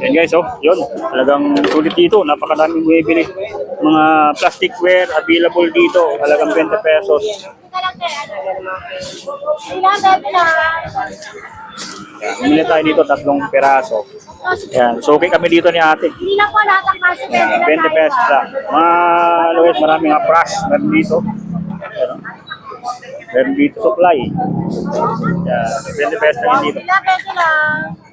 Yan guys, oh, yun. Talagang sulit dito. Napakadaming bumibili. Mga plasticware available dito. Talagang 20 pesos. Bumili tayo dito tatlong peraso. Yan. So, okay kami dito ni ate. Hindi lang po lahat ang kaso Yan, 20 pesos lang. Mga Luis, marami nga brush. Meron dito. Oh. Meron dito supply. Yan, 20 pesos lang dito. Sila, pwede lang.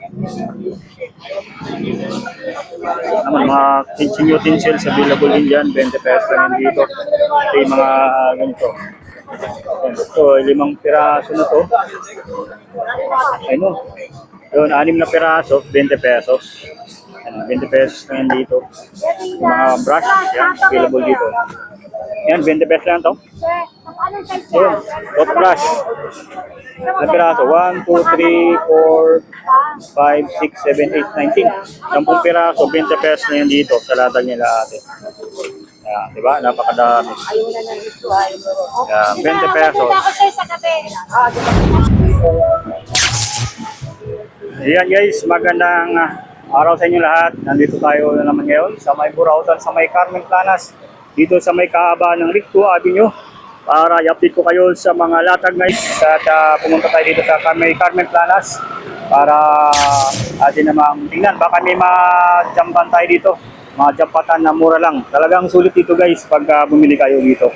Naman mga kitchen utensils available din dyan, 20 pesos lang dito. Ito yung mga ah, ganito. Ito, limang piraso na to. Ay no. Yun, anim na piraso, 20 pesos. Yan, 20 pesos na yan dito. Yung mga brush, yan, available dito. Yan, 20 pesos lang to. Ayun, toothbrush. Ilang piraso? 1, 2, 3, 4, 5, 6, 7, 8, 19. 10 piraso, 20 pesos na yan dito sa latag nila ate. Yan, di ba? Napakadami. Yan, 20 pesos. Ako sir sa gabi. Ayan guys, magandang ah, araw sa inyo lahat. Nandito tayo na naman ngayon sa may Burautan, sa may Carmen Planas. Dito sa may kaaba ng Ricto Avenue. Para i-update ko kayo sa mga latag guys. At ah, pumunta tayo dito sa may Carmen Planas. Para atin namang tingnan. Baka may ma-jampan tayo dito. Mga jampatan na mura lang. Talagang sulit dito guys pag ah, bumili kayo dito.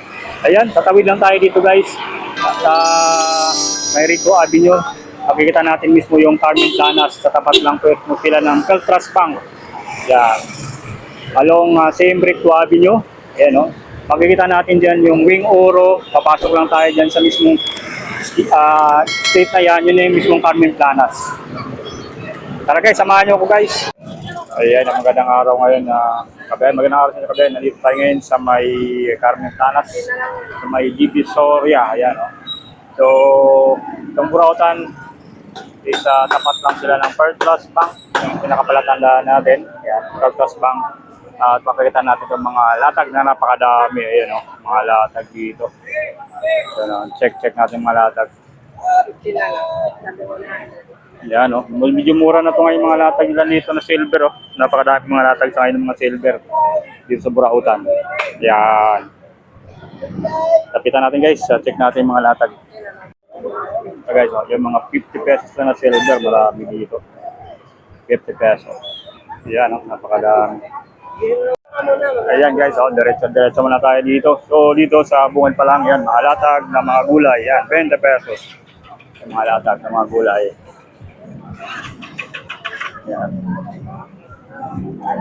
Ayan, tatawid lang tayo dito guys. Sa may Ricto Avenue. Makikita natin mismo yung Carmen Planas sa tapat lang po mo sila ng Caltras Bank. Yan. Along uh, same Ricto Avenue. Ayan o. Makikita natin dyan yung Wing Oro. Papasok lang tayo dyan sa mismong uh, street na yan. Yun yung mismong Carmen Planas. Tara guys, samahan nyo ako guys. Ayan, ang magandang araw ngayon na kabayan. Magandang araw sa kabayan. Nandito tayo ngayon sa may Carmen Planas. Sa may GB Soria. Ayan o. So, itong Burautan, is uh, tapat lang sila ng First Trust Bank, yung pinakapalatandaan natin, yan, First Trust Bank. Uh, at makikita natin itong mga latag na napakadami, ayan o, mga latag dito. So, no, check, check natin mga latag. Yan o, medyo mura na ito ngayon mga latag nila nito na silver o. Napakadami mga latag sa ngayon ng mga silver dito sa Burautan. Yan. Lapitan natin guys, check natin mga latag. So guys, oh, yung mga 50 pesos lang na silver, marami dito. 50 pesos. Yan, oh, napakadami. Ayan guys, oh, diretso-diretso muna tayo dito. So dito sa bungad pa lang, yan, mga latag na mga gulay. Yan, 20 pesos. Yung mga latag na mga gulay. Yan.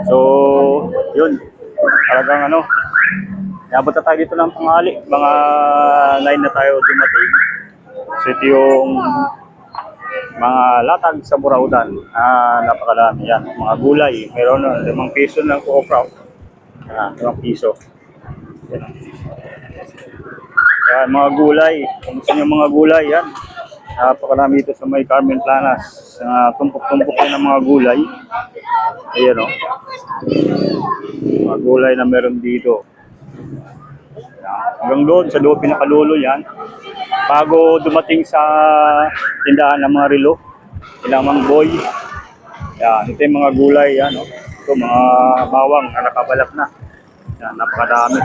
So, yun. Talagang ano, Nabot na tayo dito ng pangali. Mga 9 na tayo dumating. So ito yung mga latag sa Burautan. Ah, napakadami yan. Mga gulay. Meron na 5 piso ng okra. Ah, 5 piso. Yan. Yan, mga gulay. Kung gusto nyo mga gulay, yan. Napakarami dito sa may Carmen Planas. Uh, tumpok-tumpok ng mga gulay. Ayan o. Mga gulay na meron dito. Hanggang doon, sa loob pinakalulo yan. Bago dumating sa tindahan ng mga relo, ilang mga boy. Yan, ito yung mga gulay, yan. Oh. Ito, mga bawang na nakabalak na. Yan, napakadami.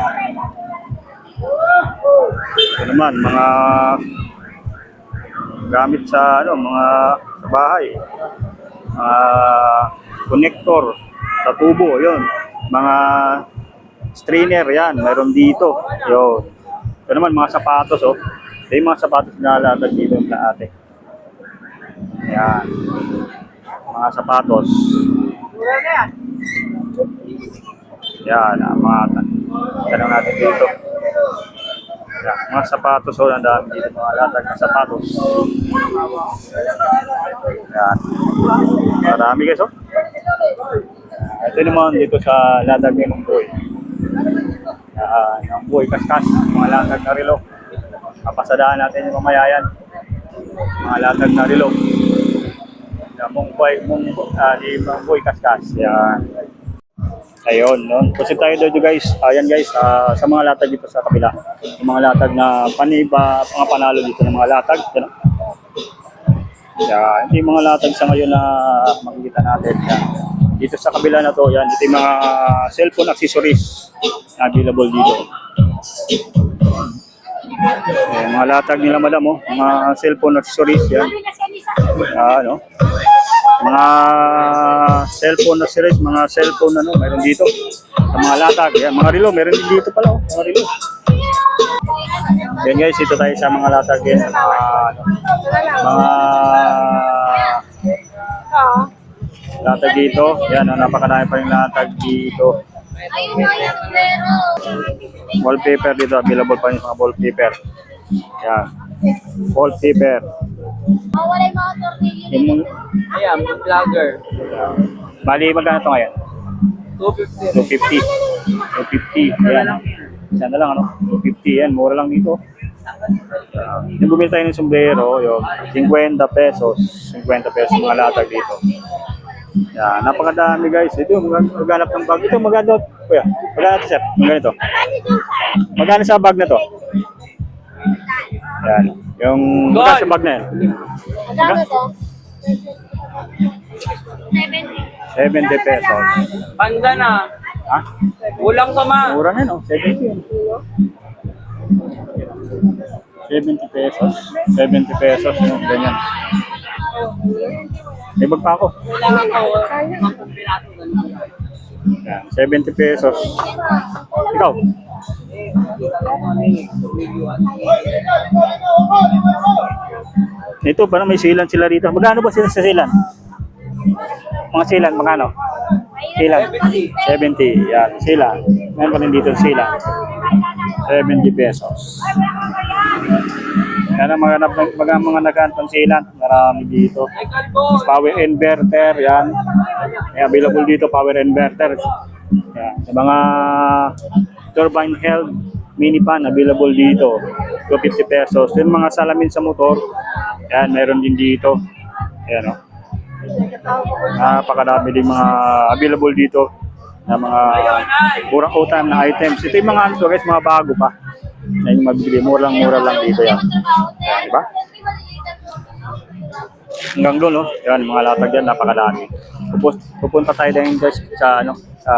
Ito naman, mga gamit sa, ano, mga sa bahay. Mga connector sa tubo, yon Mga strainer yan, meron dito. Yun. Ito naman mga sapatos oh. Ito yung mga sapatos na nalatag dito na ate. Yan. Mga sapatos. Yan, ah, mga tanong natin dito. Mga sapatos oh, ang dami dito mga latag na sapatos. Yan. Marami guys oh. Ito naman dito sa latag ng boy uh, yung buhay kaskas, mga latag na relo. Kapasadaan natin yung mamaya yan. Mga latag na mong buhay, mong, uh, di mong buhay kaskas. Yan. Ayun, no? Proceed tayo dito guys. Ayan guys, ah, sa mga latag dito sa kabila. Yung mga latag na paniba, mga panalo dito ng mga latag. Yan. Yan. Yung mga latag sa ngayon na makikita natin. Yan. Dito sa kabila na to, yan, ito yung mga cellphone accessories na available dito. Eh, mga latag nila madam, oh. mga cellphone accessories, yan. Sabi na Mga cellphone accessories, mga cellphone ano, meron dito. Sa mga latag, yan. Mga relo, meron din dito pala, oh. mga relo. Yan guys, dito tayo sa mga latag yan. Mga, ano, mga latag dito. Yan, oh, napakadami pa yung latag dito. Na. Wallpaper dito, available pa yung mga wallpaper. Yan. Wallpaper. Oh, wala yung mga tornilyo Yung, Ayan, vlogger. bali, magkano ito ngayon? 250. 250. 250. Ayan. Isa na lang, ano? 250. Yan, mura lang dito. Yung bumili tayo ng sombrero, yung 50 pesos. 50 pesos mga latag dito. Yan, napakadami guys. Ito, mag- maghanap ng bag. Ito, maganda. Kuya, magkano ito, sir? Magkano ito? Magkano sa bag na to? Yan. Yung magkano sa bag na yan? Magkano to? 70. 70 pesos. Panda na. Ha? Kulang ka ma. Mura na, no? 70 yun. 70 pesos. 70 pesos. Yung ganyan. May pa ako. Kailangan ko. Magkumpirato ganun. Yan, 70 pesos. Ikaw? Ito, parang may silan sila rito. Magkano ba sila sa silan? Mga silan, magkano? Silan? 70. Yan, silan. Meron pa rin dito silan. 70 pesos. Yan ang mga, mga, mga, mga nagkantong silan. Marami dito. Power inverter, yan. May available dito power inverter. Yan. Sa mga turbine held mini fan available dito. 250 pesos. Yung mga salamin sa motor, yan, meron din dito. Ayan o. Napakadami din mga available dito na mga murang utang na items. Ito yung mga ano guys, mga bago pa. Yan yung mabibili. Murang-mura lang dito yan. Yan, diba? Hanggang doon, no? Yan, mga latag yan, napakadami. Pupus, pupunta tayo din guys sa, ano, sa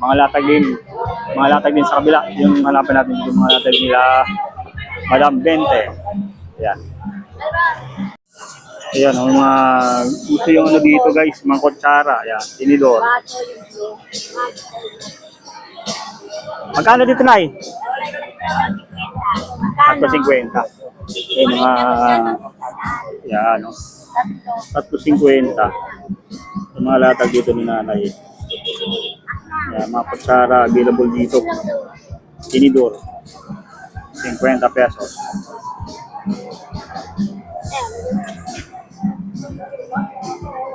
mga latag din. Mga latag din sa kabila. Yung hanapin natin dito, mga latag nila Madam Bente. Yan. Ayan, ang mga gusto yung ano dito guys, mga kutsara. Yan, tinidor. Magkano dito, Nay? Tatlo 50. Yung mga, yan, no? Tatlo 50. Yung mga latag dito ni nanay. Yan, mga kutsara available dito. Tinidor. 50 pesos.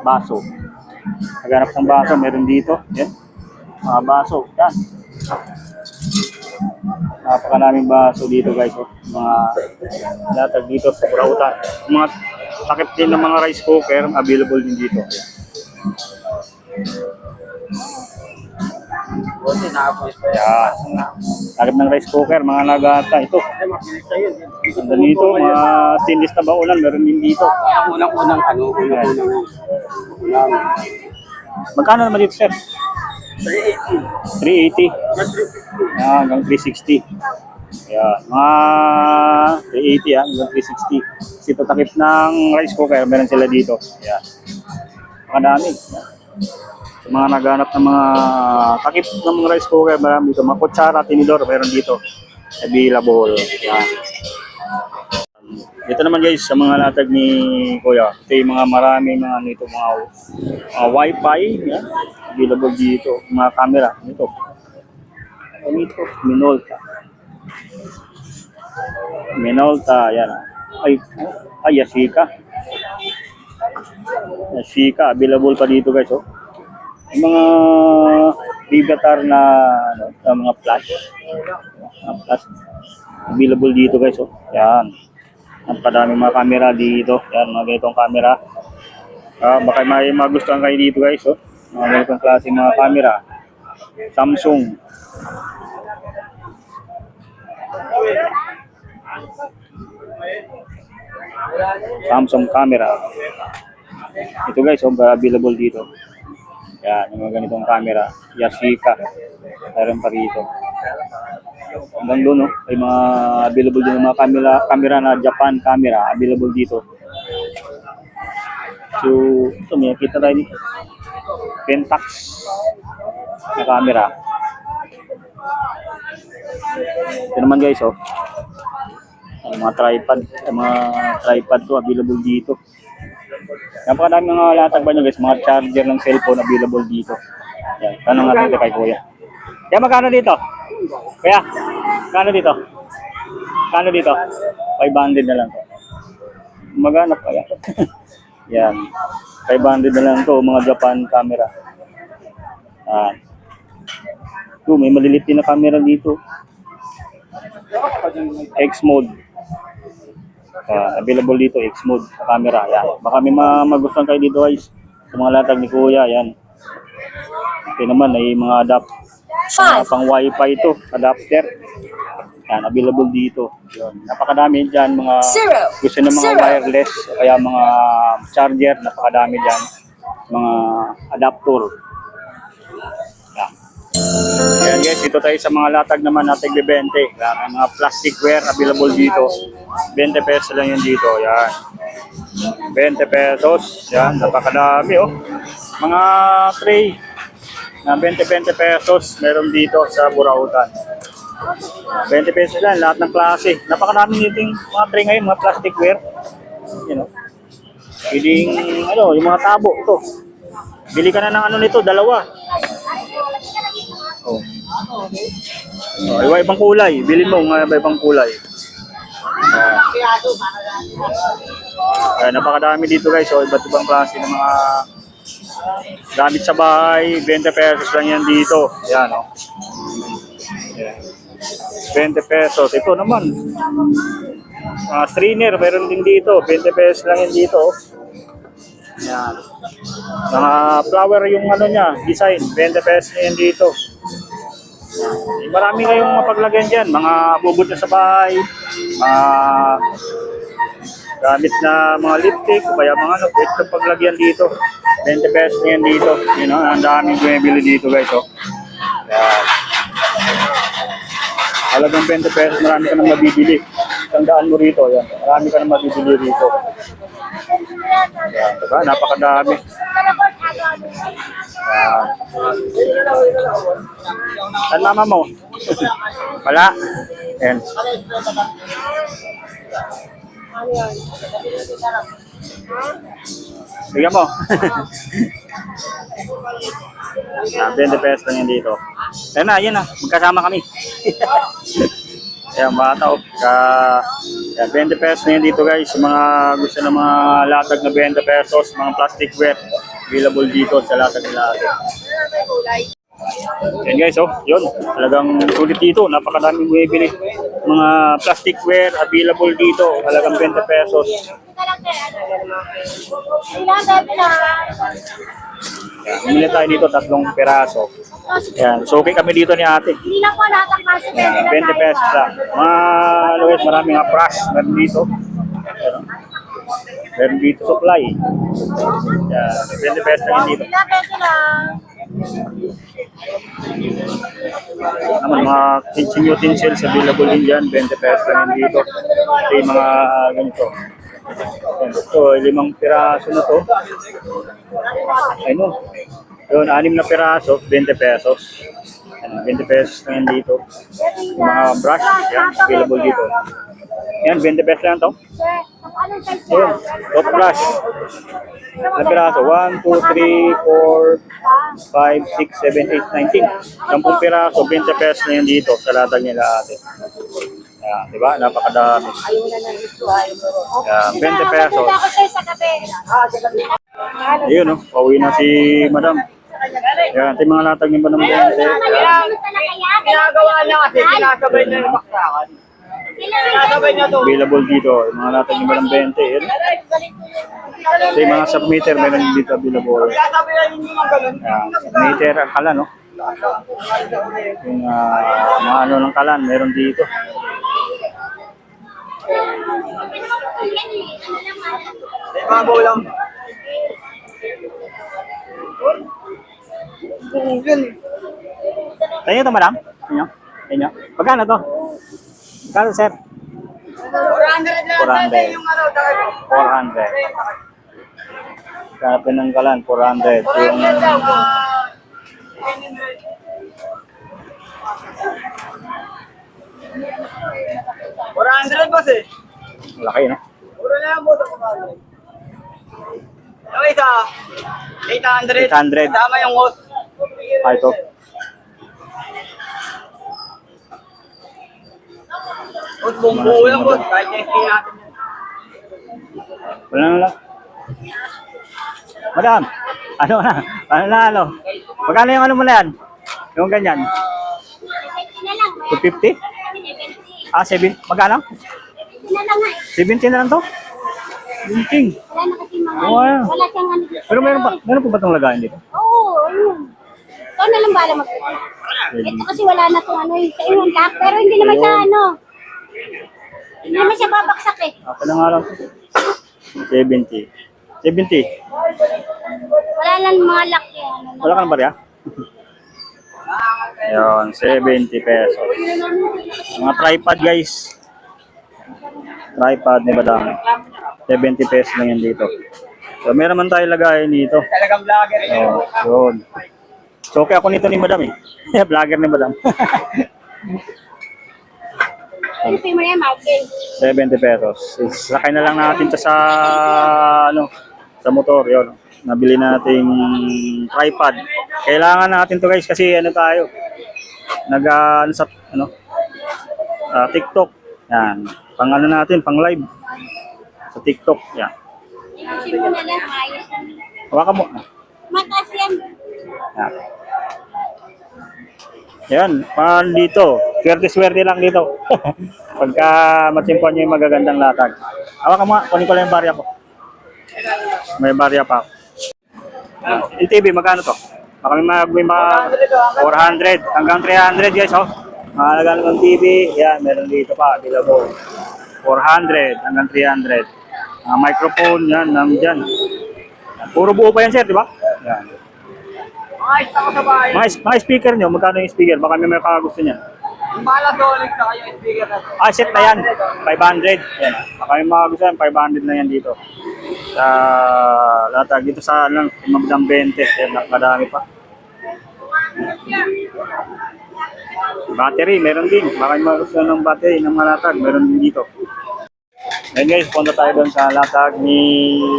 Baso. Naghanap ng baso, meron dito. Yan. Mga baso. Yan. Napakaraming baso dito guys. Oh. Mga latag dito sa Burautan. Mga takip din ng mga rice cooker available din dito. Buti na ako. Yan. Takip ng rice cooker, mga nagata. Ito. Ando dito, mga stainless na baunan, meron din dito. Ang unang-unang ano, unang-unang. Unang. Magkano naman dito, sir? 380. 380. Yan, hanggang 360. Yan, mga 380 yan, hanggang 360. Kasi ito takip ng rice cooker, meron sila dito. Yan. Makadami. Yan. Mga naghanap ng mga takip ng mga rice cooker, marami dito. Mga kutsara, tinidor, meron dito. Available. Yan. Dito naman guys, sa mga latag ni Kuya, ito yung mga marami mga nito, mga, mga wifi, yan. available dito, mga camera, nito. Ano ito? Minolta. Minolta, yan. Ay, ay, Yasika. Yasika, available pa dito guys, oh. Mga bigatar na, ano, na mga flash. Mga flash. Available dito guys, oh. Yan. Ang padaming mga camera dito. Yan, mga ganitong camera. Ah, baka may magustuhan kayo dito guys, oh. Mga ganitong klase mga camera. Samsung. Samsung camera. Ito guys, oh, available dito. Yan, yung mga ganitong camera. Yashica. Meron pa rito. Hanggang doon, no? May mga available din mga camera, camera na Japan camera. Available dito. So, ito, may nakita tayo dito. Pentax na camera. Ito naman guys, oh. Ang mga tripod, ang mga tripod to available dito. Napakadami mga latag ba nyo guys, mga charger ng cellphone available dito. Yan, tanong natin ito kay kuya. Kaya magkano dito? Kuya, magkano dito? Magkano dito? 500 na lang to. Maghanap kaya. Yan. 500 na lang to, mga Japan camera. Ah. Ito, may malilit din na camera dito. X mode. Ah, available dito, X mode sa camera. Yan. Baka may mga magustuhan kayo dito guys. Sa mga latag ni Kuya, yan. Ito naman ay mga adapt mga pang wifi ito, adapter. Yan, available dito. Yun. Napakadami dyan mga gusto ng mga wireless o kaya mga charger, napakadami dyan. Mga adapter. Yan. Ayan guys, dito tayo sa mga latag naman natin 20. Yan, ang mga plasticware available dito. 20 pesos lang yun dito. Yan. 20 pesos. Yan, napakadami oh. Mga tray na 20-20 pesos meron dito sa Burautan. 20 pesos lang, lahat ng klase. Napakadami nito yung mga tray ngayon, mga plasticware. You know. Pwedeng, ano, yung mga tabo, ito. Bili ka na ng ano nito, dalawa. Oh. Oh, iba-ibang kulay. Bilhin mo ng iba-ibang kulay. Ayan, napakadami dito guys. So, iba't ibang klase ng mga gamit sa bahay. 20 pesos lang yan dito. Ayan, oh. Ayan. 20 pesos. Ito naman. Mga strainer, meron din dito. 20 pesos lang yan dito. oh. Ayan. Mga flower yung ano niya, design. 20 pesos na yan dito. Marami kayong mapaglagyan dyan. Mga bubot na sa bahay. Mga gamit na mga lipstick. Kaya mga ano, pwede paglagyan dito. 20 pesos yan dito. You know, ang daming bumibili dito guys. Oh. Yan. Halagang 20 pesos, marami ka nang mabibili. Tandaan mo rito, yan. Marami ka nang mabibili rito. Yan, diba? Napakadami. Yan. Saan mama mo? Wala. Yan. Bigyan mo. Yan, 20 pesos lang yan dito. Yan na, yan na. Magkasama kami. Ayan, bata oh. Ka, yan, 20 pesos na yan dito guys. Mga gusto ng mga latag na 20 pesos, mga plasticware. Available dito sa latag na latag. Yan guys, oh, yun. Talagang sulit dito. Napakadaming bumibili. Mga plasticware available dito. Halagang 20 pesos. Bumili tayo dito tatlong peraso. Yan, so okay kami dito ni ate. Hindi lang po lahat ang klase Yan, 20 pesos lang. Mga, ano guys, marami nga brush. Meron dito. Meron. Meron dito supply. Yan, 20 pesos lang dito. Sila, pwede lang. naman mga kitchen utensils available din dyan, 20 pesos lang dito. Ito yung mga ah, ganito. Ito, limang piraso na to. Ay no. Yun, anim na piraso, 20 pesos. Yan, 20 pesos na yan dito. Yung mga brush, yan, available dito. Yan, 20 pesos lang to. Ayun, toothbrush. Ilang piraso? 1, 2, 3, 4, 5, 6, 7, 8, 19. 10 piraso, 20 pesos na yun dito sa latag nila ate. Yan, di ba? Napakadami. Yan, 20 pesos. Ayun, no? Pauwi na si madam. Yan, ito yung mga latag ni madam. Yan, Ginagawa niya kasi sinasabay niya yung baksakan. Sinasabay niya to. available dito. Yung mga latag ni madam 20. Yan. Ito yung mga submeter, meron din dito available. Yan, submeter, ang kala, no? Yung ah, mga ano ng kalan, meron dito. May babaw lang. Yun. Sa inyo to, madam? Sa inyo? Sa inyo? Magkano to? Magkano, sir? 400 lang 400. natin yung ano. dahil- 400. Kaya pinanggalan, 400. Yung 400 lang. ah, 400 boss eh. laki, no? Puro na lang boss. Yung isa, 800. 800. Tama yung host. Ito. Boss, buong buo lang boss. Kahit testing natin. yan. Wala na lang. Madam, ano na? Ano na, ano? Magkano yung ano mo na yan? Yung ganyan? Ito na lang. 250? Ah, 7? Magkano? Ito na lang nga eh. 70 na lang to? 70. Wala na kasi mga ah. Wala siyang ano. Pero meron pa, meron pa ba itong lagayan dito? Oo, ayun. Ikaw na lang bala mag Ito kasi wala na itong ano eh. Sa inyong lock. Pero hindi naman siya ano. Hindi naman siya babaksak eh. Ako na nga lang. 70. 70. Wala lang mga lock eh. Ano, Wala ka ng barya? Yun, 70 pesos. Mga tripod guys. Tripod ni Badang. 70 pesos lang yan dito. So, meron man tayo lagayan dito. Talagang vlogger. Oh, yun. So, okay ako nito ni Madam eh. Vlogger ni Madam. Yung pay mo yan, Michael. 70 pesos. Sakay na lang natin to sa ano sa motor yon. Nabili nating tripod. Kailangan natin to guys kasi ano tayo. Nag ah, ano sa ano ah, TikTok. Yan. Pang ano natin, pang live sa TikTok. Yan. Ipusin mo na lang, maayos na. Hawakan mo. Mataas yan. Yan. Yan, pan dito. Swerte-swerte lang dito. Pagka matsimpuan nyo yung magagandang latag. Hawakan mo, nga, kunin ko lang yung barya ko. May barya pa ako. Yung TV, magkano to? Baka may mag, may mag 400 hanggang 300 guys, oh. Mahalaga ng TV, yan, meron dito pa, available. 400 hanggang 300. Mga microphone, yan, nandyan. Yan. Puro buo pa yan, sir, di ba? Yan. Ayos ako sa bahay. Mga, mga speaker nyo, magkano yung speaker? Baka may may gusto niya. Yung Panasonic sa kayo yung speaker na to. Ah, set na yan. 500. Yan. Baka may mga gusto yan, 500 na yan dito. Sa latag. Dito sa lang, magdang 20. Yan, nakadami pa. Battery, meron din. Baka may mga gusto ng battery ng mga latag. Meron din dito. Ngayon guys, punta tayo doon sa latag ni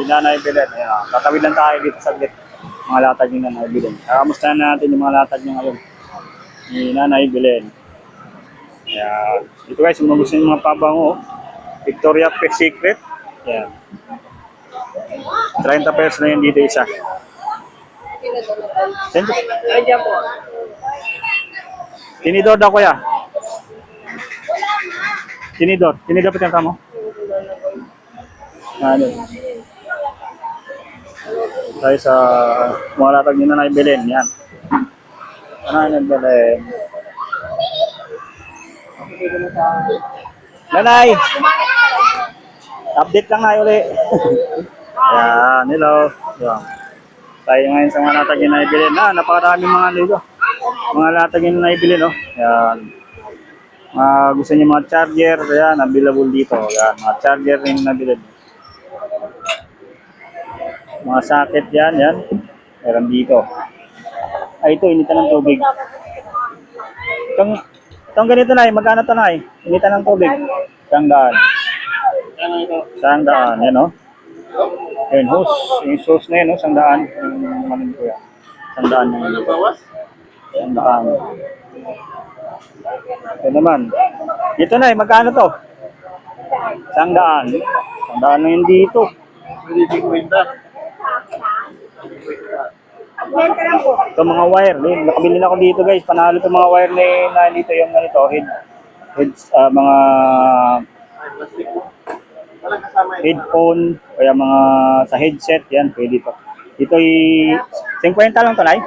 Nanay Belen. Ayan, tatawid lang tayo dito saglit. Mga latag ni Nanay Belen. Kakamustahan natin yung mga latag niya ngayon. Ni Nanay Belen. Ayan. Dito guys, kung gusto nyo mga pabango, Victoria Pet Secret. Ayan. 30 pesos na yun dito isa. Send Ay, dyan po. Tinidor daw kuya. Tinidor. Tinidor pa ka mo? Ano? Tayo sa mga latag nyo na naibilin. Yan. Ano na Belen? Nanay! Update lang na uli. Yan, hello. Yan. Tayo ngayon sa mga latag na naibilin. Na, napakaraming mga dito mga latag yung naibili, no? Yan. Mga gusto niyo mga charger, yan, available dito. Yan, mga charger yung nabili. Mga socket yan, yan. Meron dito. Ay, ito, initan ng tubig. Itong, itong ganito na, magkano ito na Initan ng tubig. Isang daan. Isang daan, yan, no? Yan, hose. Yung hose na yun, no? Isang daan. Yung manin ko yan. Isang daan. Ito naman. Dito na eh, magkano to? Isang daan na yun dito. Ito mga wire. Eh, nakabili na ako dito guys. Panalo itong mga wire na, na dito yung ganito. Head, heads, ah, mga headphone yung mga sa headset. Yan, pwede to. Dito ay 50 lang to, Nay.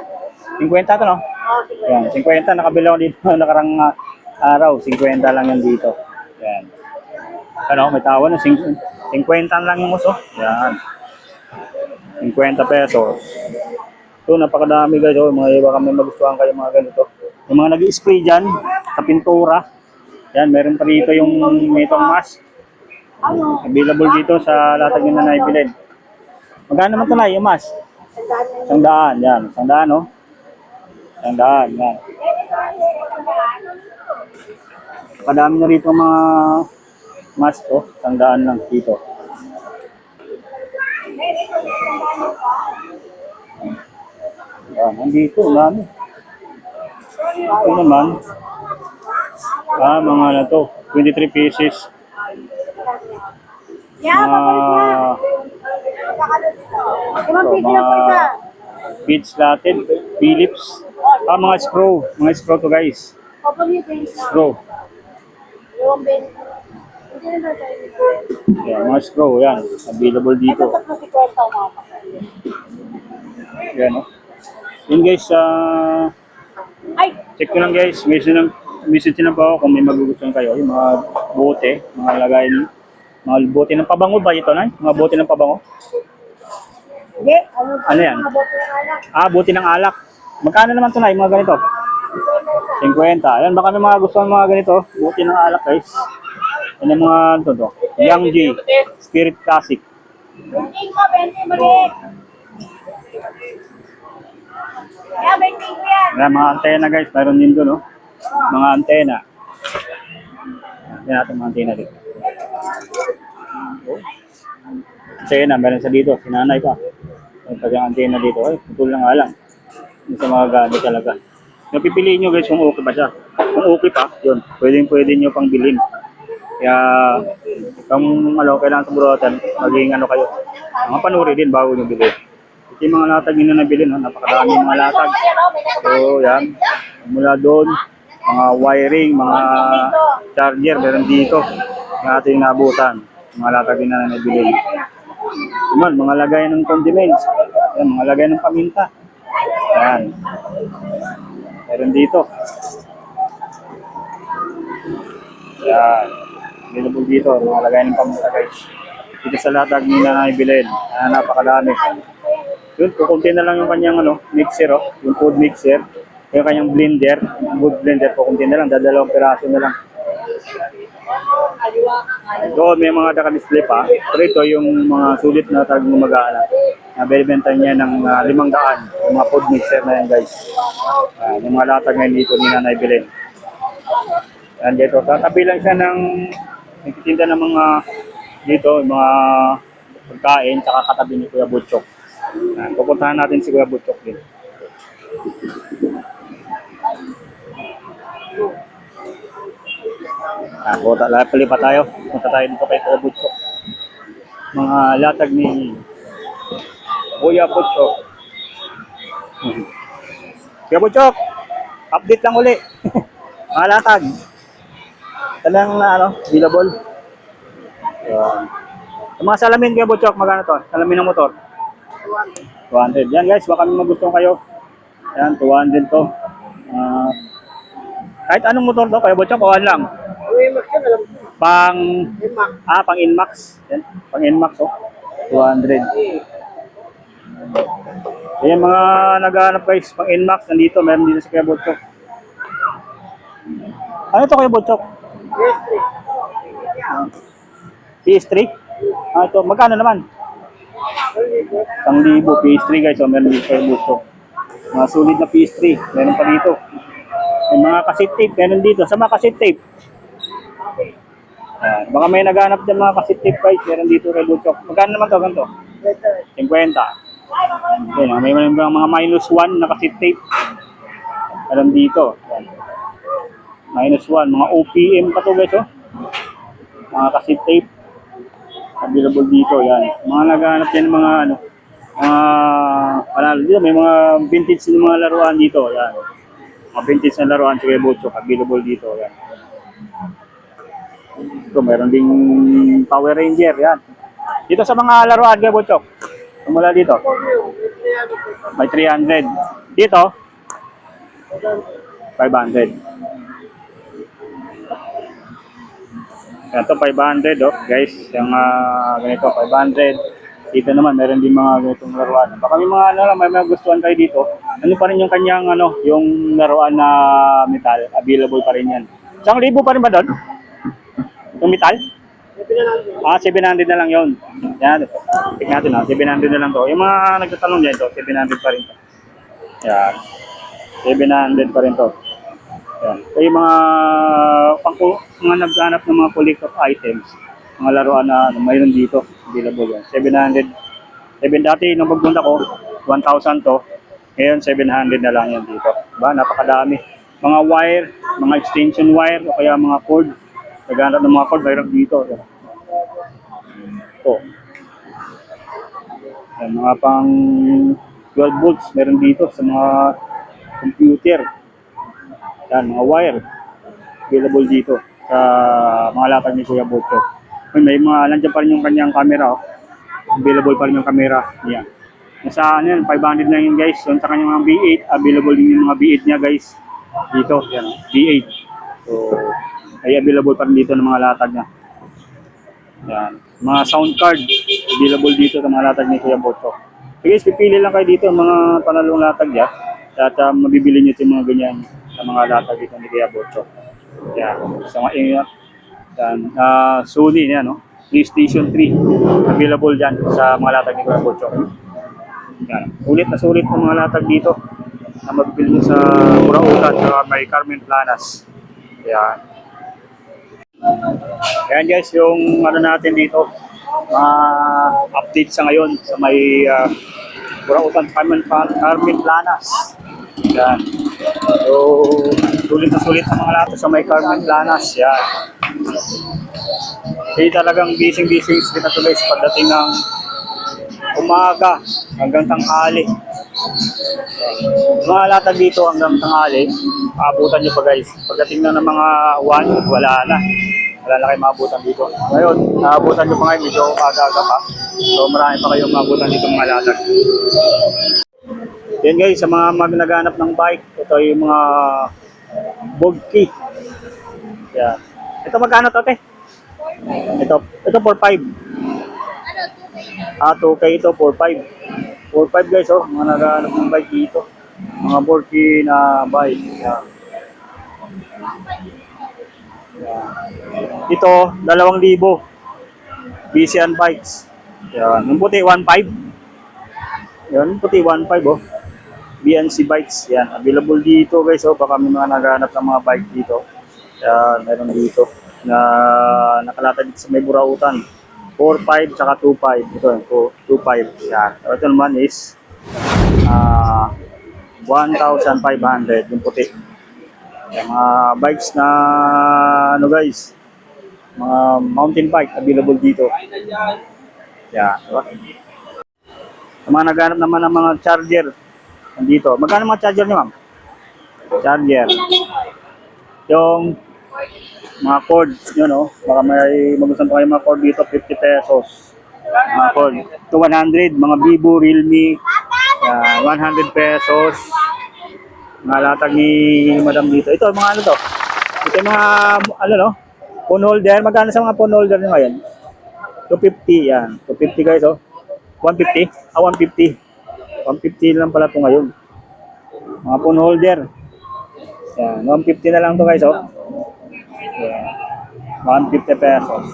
50 to, no? Yan, 50 nakabili ako dito nakarang ah, araw, 50 lang yan dito. Yan. Ano, may tawa na 50 50 lang yung uso. Yan. 50 pesos. Ito, napakadami guys. Oh, mga iba kami magustuhan kayo mga ganito. Yung mga nag-spray dyan sa pintura. Yan, meron pa dito yung itong mask. Available dito sa latag yun na naibilin. Magkano naman ito yung mask? Isang daan, yan. Isang daan, oh. Isang daan, yan. Kadami na rito mga mask, oh. Isang daan lang dito. Ang dami. Ito naman, ah, mga na to, 23 pieces. Yeah, Limang ito, mga beads latin, Philips. Ah, mga screw. Mga screw to guys. Screw. Yan, mga screw. Yan. Available dito. Yan, oh. Yun guys, ah, Ay! check ko lang guys. Message lang, message lang po ako kung may magugustuhan kayo. Yung mga bote, mga lagay ni mga bote ng pabango ba ito na? Mga bote ng pabango? Hindi. Ano, Ano yan? Mga boto ng alak. Ah, bote ng alak. Magkano naman ito na? Yung mga ganito? 50. Ayan, baka may mga gusto ng mga ganito. Buti ng alak, guys. Yan ang mga, ito, to. Young J. Spirit Classic bente ko yan. Ayan, mga antena, guys. Mayroon din doon, no? Mga antena. Yan natin mga antena dito. Oh. Antena, meron sa dito. Sinanay pa. May pag antena dito. Ay, putol na nga lang. Yung sa mga gamit talaga. Napipiliin nyo guys kung okay pa siya. Kung okay pa, yun. Pwedeng pwede nyo pang bilhin. Kaya, kung ano, kailangan sa burotan, maging ano kayo. Mga panuri din bago nyo bilhin. Yung mga latag nyo na nabili, no? napakadami mga latag. So, yan. Mula doon, mga wiring, mga charger, meron dito. Yung ating nabutan. Mga latag din na nabili. Naman, mga lagay ng condiments. Yan, mga lagay ng paminta. Yan. Meron dito. Yan. Available dito, mga lagay ng paminta guys. Dito sa latag nila na ibilin. Ah, napakadami. Yun, kukunti na lang yung kanyang ano, mixer, oh, yung food mixer. Yung kanyang blender, food blender, kukunti na lang, dadalawang piraso na lang. Doon may mga naka-display pa. Pero ito yung mga sulit na talagang gumagana. Nabibenta niya ng uh, limang daan. Yung mga food mixer na yan guys. Uh, yung mga latag ngayon dito ni Nanay Belen. Yan dito. Tatabi lang siya ng nagtitinda ng mga dito, mga pagkain, tsaka katabi ni Kuya Butchok. Yan, pupuntahan natin si Kuya Butchok din. Ah, punta, pali pa tayo. Punta tayo dito kay Kuya Butchok. Mga latag ni Kuya Butchok. Hmm. Kuya Butchok, update lang uli. Mga latag. Talang na ano, available. Yan. Yung mga salamin Kuya Butchok, magkano to? Salamin ng motor. 200. Yan guys, baka may magustuhan kayo. Yan, 200 to. Ah, kahit anong motor to, Kuya Butchok, kuhan lang. Pang ah pang Inmax. Yan, pang Inmax oh. 200. Ayan mga naghahanap guys, pang Inmax nandito, meron dito sa Kuya Butchok. Ano to Kuya Butchok? PS3? Ah, ito, magkano naman? Isang libo, PS3 guys, oh, meron dito Kuya Butchok. Mga sulit na PS3, meron pa dito. May mga cassette tape, meron dito. Sa mga cassette tape, Ayan. Baka may naghanap ng mga cassette tape guys, meron dito kay Butchok. Magkano naman to, ganito? 50. Ayan, may mga, mga minus 1 na cassette tape. Meron dito. Ayan. Minus 1, mga OPM pa to guys, oh. Mga cassette tape. Available dito, yan. Mga naghanap din ng mga ano, mga panalo dito, may mga vintage ng mga laruan dito, yan. Mga vintage na laruan sa Butchok, available dito, yan. Ito, meron ding Power Ranger, yan. Dito sa mga laruan, Butchok. Mula dito. May 300. Dito, 500. Yan to 500 oh, guys. Yung ah, ganito 500. Dito naman, meron din mga ganitong laruan. Baka may mga ano, may mga gustuhan kayo dito. Ano pa rin yung kanyang ano, yung laruan na metal, available pa rin yan. Isang libo pa rin ba doon? Yung metal? Ah, 700 na lang yun. Yan. Tignan natin ha. 700 na lang to. Yung mga nagtatanong dyan to, 700 pa rin to. Yan. 700 pa rin to. Yan. Yung mga pang mga naghanap ng mga collector items, mga laruan na ano, mayroon dito, available yan. 700. 7 dati nung pagpunta ko, 1,000 to. Ngayon 700 na lang yan dito. Diba? Napakadami. Mga wire, mga extension wire, o kaya mga cord. Naghanap ng mga cord, mayroon dito. Yan. Ito. Yan, mga pang 12 volts, meron dito sa mga computer. Yan, mga wire. Available dito sa mga latag ni Kuya Boto. May, may mga, nandiyan pa rin yung kanyang camera. Oh. Available pa rin yung camera. Yan. Nasa ano yan, 500 na yun guys. Yung sa kanyang mga B8, available din yung mga B8 niya guys. Dito, yan, oh, B8. So, ay available pa rin dito ng mga latag niya. Yan. Mga sound card, available dito sa mga latag ni Kuya Boto. So guys, pipili lang kayo dito mga panalong latag niya. At uh, mabibili niyo yung mga ganyan sa mga latag dito ni Kuya Boto. Yan. Sa mga ingat. Yan. ah, Sony yan, no? PlayStation 3. Available dyan sa mga latag ni Kuya Boto. Yan. Ulit na sulit ng mga latag dito na mabibili niyo sa Burautan sa may Carmen Planas. Yan. Yan guys, yung ano natin dito, uh, update sa ngayon sa may uh, Burautan Carmen, Carmen Planas. Yan. So, sulit na sulit ang mga lato sa may Carmen Planas. Yan. Kasi talagang busy-busy sila tuloy sa pagdating ng umaga hanggang tanghali. Mga latag dito hanggang tanghali, aabutan nyo pa guys. Pagdating na ng mga 1, wala na. Wala na kayo maabutan dito. Ngayon, naabutan nyo pa ngayon, medyo aga-aga pa. So marami pa kayong maabutan dito mga latag. Yan guys, sa mga mag naghanap ng bike, ito yung mga Bogkey. Yan. Ito magkano to, te? Ito, ito 4.5. Ah, 2K ito, 4.5. 4.5 guys, oh. Mga naghahanap ng bike dito. Mga Borky na bike. Yan. Yan. Ito, 2,000. BCN bikes. Yan. Yung puti, 1.5. Yan, puti, 1.5 oh. BNC bikes. Yan. Available dito guys, oh. Baka may mga naghahanap ng mga bike dito. Yan, meron dito. Na nakalatag dito sa may burautan. 4.5 tsaka 2.5. Ito, ito 2.5. Yan. Ito naman is ah 1,500 yung puti. Yung mga bikes na ano guys, mga mountain bike available dito. Yan. Diba? Mga naghanap naman ng mga charger nandito. Magkano mga charger niyo, ma'am? Charger. Yung mga cords nyo, no? Baka may magustuhan pa kayo mga cord dito, 50 pesos. Mga cord. Ito 100, mga Vivo, Realme, yan, 100 pesos. Mga latag ni madam dito. Ito, mga ano to? Ito yung mga, ano no? Phone holder. Magkano sa mga phone holder nyo ngayon? 250, yan. 250 guys, oh. 150? Ah, 150. 150 lang pala ito ngayon. Mga phone holder. Yan, 150 na lang to guys, oh. Yan. 150 pesos.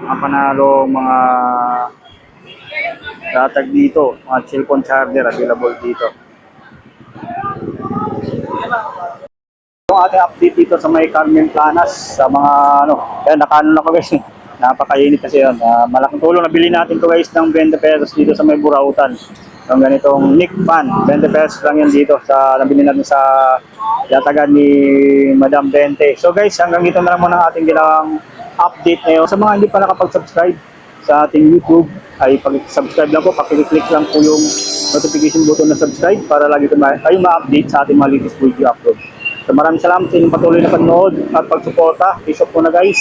Mga panalo, mga tatag dito, mga cellphone charger available dito. Yung ating update dito sa may Carmen Planas, sa mga ano, yan, nakaano na ko guys. Napakainit kasi yun. Ah, malaking tulong nabili natin to guys ng 20 pesos dito sa may Burautan. Yung ganitong Nick Pan, 20 pesos lang yan dito sa nabili natin sa yatagan ni Madam Bente. So guys, hanggang dito na lang muna ang ating ginawang update ngayon. Sa mga hindi pa nakapag-subscribe sa ating YouTube, ay pag-subscribe lang po, pakiclick lang po yung notification button na subscribe para lagi kayo ma-update sa ating mga latest video upload. So maraming salamat sa inyong patuloy na panonood at pagsuporta. Peace out po na guys.